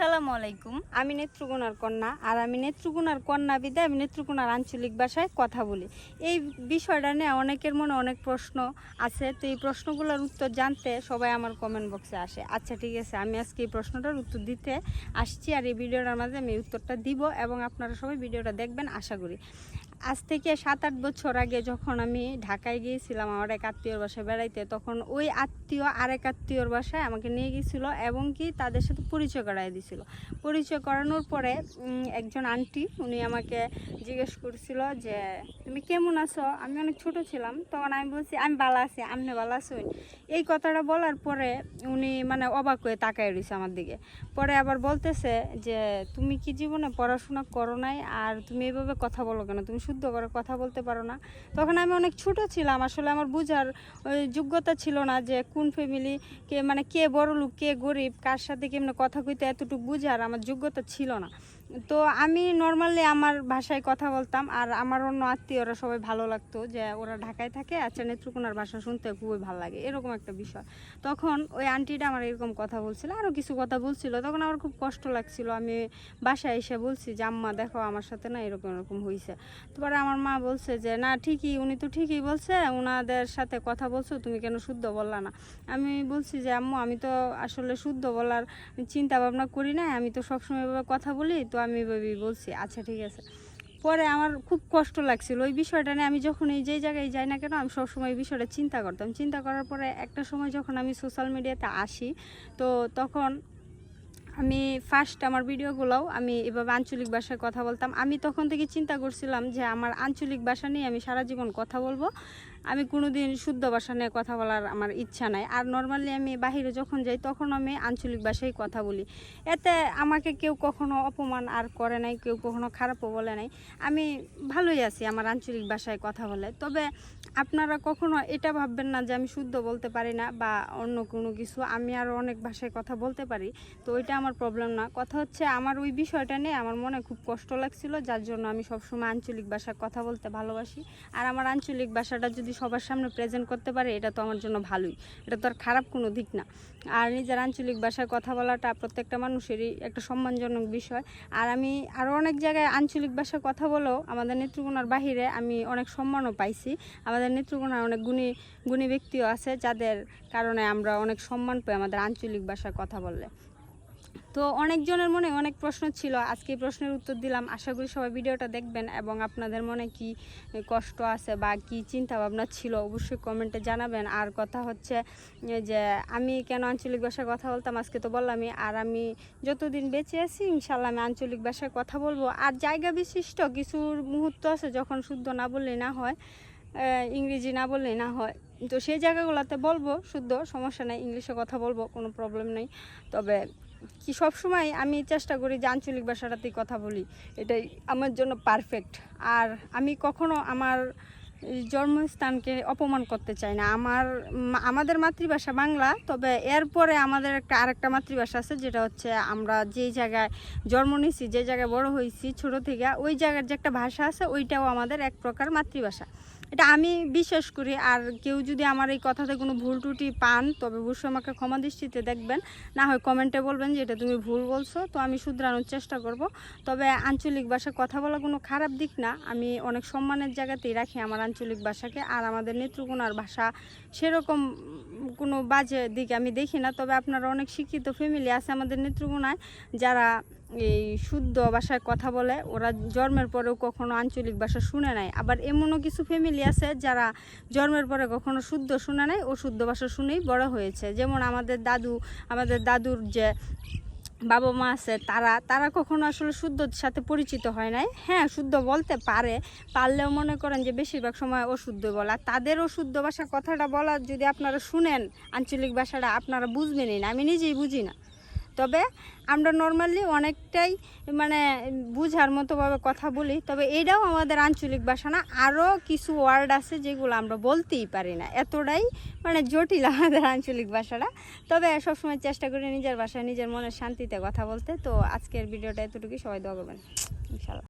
আসসালামু আলাইকুম। আমি নেত্রকোনার কন্যা, আর আমি নেত্রকোনার কন্যা বিদে আমি নেত্রকোনার আঞ্চলিক ভাষায় কথা বলি। এই বিষয়টা নিয়ে অনেকের মনে অনেক প্রশ্ন আছে, তো এই প্রশ্নগুলোর উত্তর জানতে সবাই আমার কমেন্ট বক্সে আসে। আচ্ছা ঠিক আছে, আমি আজকে এই প্রশ্নটার উত্তর দিতে আসছি, আর এই ভিডিওটার মাঝে আমি উত্তরটা দিব, এবং আপনারা সবাই ভিডিওটা দেখবেন, আশা করি। আজ থেকে সাত আট বছর আগে যখন আমি ঢাকায় গিয়েছিলাম আমার এক আত্মীয়র বাসায় বেড়াইতে, তখন ওই আত্মীয় আরেক আত্মীয়র বাসায় আমাকে নিয়ে গিয়েছিল এবং কি তাদের সাথে পরিচয় করাই দিছিল। পরিচয় করানোর পরে একজন আন্টি উনি আমাকে জিজ্ঞেস করছিল যে, তুমি কেমন আছো? আমি অনেক ছোট ছিলাম। তখন আমি বলছি, আমি ভালো আছি, আমনে ভালো আছো। এই কথাটা বলার পরে উনি মানে অবাক হয়ে তাকায় রয়েছে আমার দিকে। পরে আবার বলতেছে যে, তুমি কি জীবনে পড়াশোনা করো নাই? আর তুমি এভাবে কথা বলো কেন? তুমি শুদ্ধ করে কথা বলতে পারো না। তখন আমি অনেক ছোট ছিলাম, আসলে আমার বোঝার যোগ্যতা ছিল না যে কোন ফ্যামিলি কে মানে কে বড় লোক কে গরিব, কার সাথে কেমনে কথা কইতে এতটুকু বুঝার আমার যোগ্যতা ছিল না। তো আমি নর্মালি আমার ভাষায় কথা বলতাম আর আমার অন্য আত্মীয়রা সবাই ভালো লাগতো যে ওরা ঢাকায় থাকে আচ্ছা নেত্রকোনার ভাষা শুনতে খুবই ভালো লাগে, এরকম একটা বিষয়। তখন ওই আন্টিটা আমার এরকম কথা বলছিল আরও কিছু কথা বলছিল, তখন আমার খুব কষ্ট লাগছিল। আমি বাসায় এসে বলছি যে, আম্মা, দেখো আমার সাথে না এরকম এরকম হয়েছে তারপরে আমার মা বলছে যে, না, ঠিকই, উনি তো ঠিকই বলছে ওনাদের সাথে কথা বলছো, তুমি কেন শুদ্ধ বললা না? আমি বলছি যে, আম্মু, আমি তো আসলে শুদ্ধ বলার চিন্তা ভাবনা করি না আমি তো সবসময় কথা বলি, তো আমি এভাবেই বলছি আচ্ছা ঠিক আছে। পরে আমার খুব কষ্ট লাগছিল। ওই বিষয়টা নিয়ে আমি যখন এই যেই জায়গায় যাই না কেন, আমি সবসময় এই বিষয়টা চিন্তা করতাম। চিন্তা করার পরে একটা সময় যখন আমি সোশ্যাল মিডিয়াতে আসি, তো তখন আমি ফার্স্ট আমার ভিডিওগুলোও আমি এভাবে আঞ্চলিক ভাষায় কথা বলতাম। আমি তখন থেকে চিন্তা করছিলাম যে আমার আঞ্চলিক ভাষা নিয়ে আমি সারা জীবন কথা বলব। আমি কোনোদিন শুদ্ধ ভাষা নিয়ে কথা বলার আমার ইচ্ছা নাই। আর নর্মালি আমি বাইরে যখন যাই, তখন আমি আঞ্চলিক ভাষায় কথা বলি। এতে আমাকে কেউ কখনো অপমান আর করে নাই, কেউ কখনো খারাপও বলে নাই। আমি ভালোই আছি আমার আঞ্চলিক ভাষায় কথা বলে। তবে আপনারা কখনো এটা ভাববেন না যে আমি শুদ্ধ বলতে পারি না বা অন্য কোনো কিছু, আমি আরও অনেক ভাষায় কথা বলতে পারি। তো ওইটা আমার প্রবলেম না। কথা হচ্ছে আমার ওই বিষয়টা নিয়ে আমার মনে খুব কষ্ট লাগছিল, যার জন্য আমি সবসময় আঞ্চলিক ভাষায় কথা বলতে ভালোবাসি। আর আমার আঞ্চলিক ভাষাটা যদি সবার সামনে প্রেজেন্ট করতে পারে, এটা তো আমার জন্য ভালোই। এটা তো আর খারাপ কোনো দিক না। আর নিজের আঞ্চলিক ভাষায় কথা বলাটা প্রত্যেকটা মানুষেরই একটা সম্মানজনক বিষয়। আর আমি আরও অনেক জায়গায় আঞ্চলিক ভাষায় কথা বলেও আমাদের নেত্রকোনার বাহিরে আমি অনেক সম্মানও পাইছি। আমাদের নেত্রকোনার অনেক গুণী গুণী ব্যক্তিও আছে, যাদের কারণে আমরা অনেক সম্মান পাই আমাদের আঞ্চলিক ভাষায় কথা বললে। তো অনেকজনের মনে অনেক প্রশ্ন ছিল, আজকে প্রশ্নের উত্তর দিলাম। আশা করি সবাই ভিডিওটা দেখবেন এবং আপনাদের মনে কি কষ্ট আছে বা কি চিন্তা ভাবনা ছিল অবশ্যই কমেন্টে জানাবেন। আর কথা হচ্ছে যে, আমি কেন আঞ্চলিক ভাষায় কথা বলতাম আজকে তো বললামই, আর আমি যতদিন বেঁচে আছি ইনশাল্লাহ আমি আঞ্চলিক ভাষায় কথা বলব। আর জায়গা বিশিষ্ট কিছু মুহূর্ত আছে যখন শুদ্ধ না বললেই না হয় ইংরেজি না বললেই না হয়। তো সেই জায়গাগুলোতে বলব শুদ্ধ, সমস্যা নেই, ইংলিশে কথা বলব, কোনো প্রবলেম নেই। তবে কি সব সময় আমি চেষ্টা করি যে আঞ্চলিক ভাষাটাতেই কথা বলি। এটাই আমার জন্য পারফেক্ট আর আমি কখনো আমার জন্মস্থানকে অপমান করতে চাই না। আমার আমাদের মাতৃভাষা বাংলা, তবে এরপরে আমাদের একটা, আরেকটা মাতৃভাষা আছে, যেটা হচ্ছে আমরা যেই জায়গায় জন্ম নিয়েছি, যে জায়গায় বড় হয়েছি, ছোট থেকে, ওই জায়গার যে একটা ভাষা আছে, ওইটাও আমাদের এক প্রকার মাতৃভাষা। এটা আমি বিশ্বাস করি, আর কেউ যদি আমার এই কথাতে কোনো ভুল ত্রুটি পান, তবে অবশ্যই আমাকে ক্ষমা দৃষ্টিতে দেখবেন। না হয় কমেন্টে বলবেন যে, এটা তুমি ভুল বলছো তো আমি শুধরানোর চেষ্টা করব। তবে আঞ্চলিক ভাষা কথা বলা কোনো খারাপ দিক না। আমি অনেক সম্মানের জায়গাতেই রাখি আমার আঞ্চলিক ভাষাকে আর আমাদের নেত্রকোনার ভাষা সেরকম কোনো বাজে দিক আমি দেখি না। তবে আপনারা অনেক শিক্ষিত ফ্যামিলি আছে আমাদের নেত্রকোনায়, যারা এই শুদ্ধ ভাষায় কথা বলে, ওরা জন্মের পরেও কখনো আঞ্চলিক ভাষা শুনে নাই। আবার এমনও কিছু ফ্যামিলি আছে যারা জন্মের পরে কখনো শুদ্ধ শুনে নাই, ও শুদ্ধ ভাষা শুনেই বড় হয়েছে। যেমন আমাদের দাদু, আমাদের দাদুর যে বাবা মা আছে, তারা তারা কখনো আসলে শুদ্ধর সাথে পরিচিত হয় নাই। হ্যাঁ শুদ্ধ বলতে পারে, পারলেও মনে করেন যে বেশিরভাগ সময় অশুদ্ধ বলা। তাদের অশুদ্ধ ভাষা কথাটা বলা যদি আপনারা শুনেন, আঞ্চলিক ভাষাটা আপনারা বুঝবেনই না, আমি নিজেই বুঝি না। তবে আমরা নর্মালি অনেকটাই মানে বুঝার মতোভাবে কথা বলি, তবে এটাও আমাদের আঞ্চলিক ভাষা না আরও কিছু ওয়ার্ড আছে যেগুলো আমরা বলতেই পারি না। এতটাই মানে জটিল আমাদের আঞ্চলিক ভাষাটা। তবে সবসময় চেষ্টা করি নিজের ভাষায় নিজের মনের শান্তিতে কথা বলতে। তো আজকের ভিডিওটা এতটুকুই। সবাই দোয়া করবেন। ইনশাল্লাহ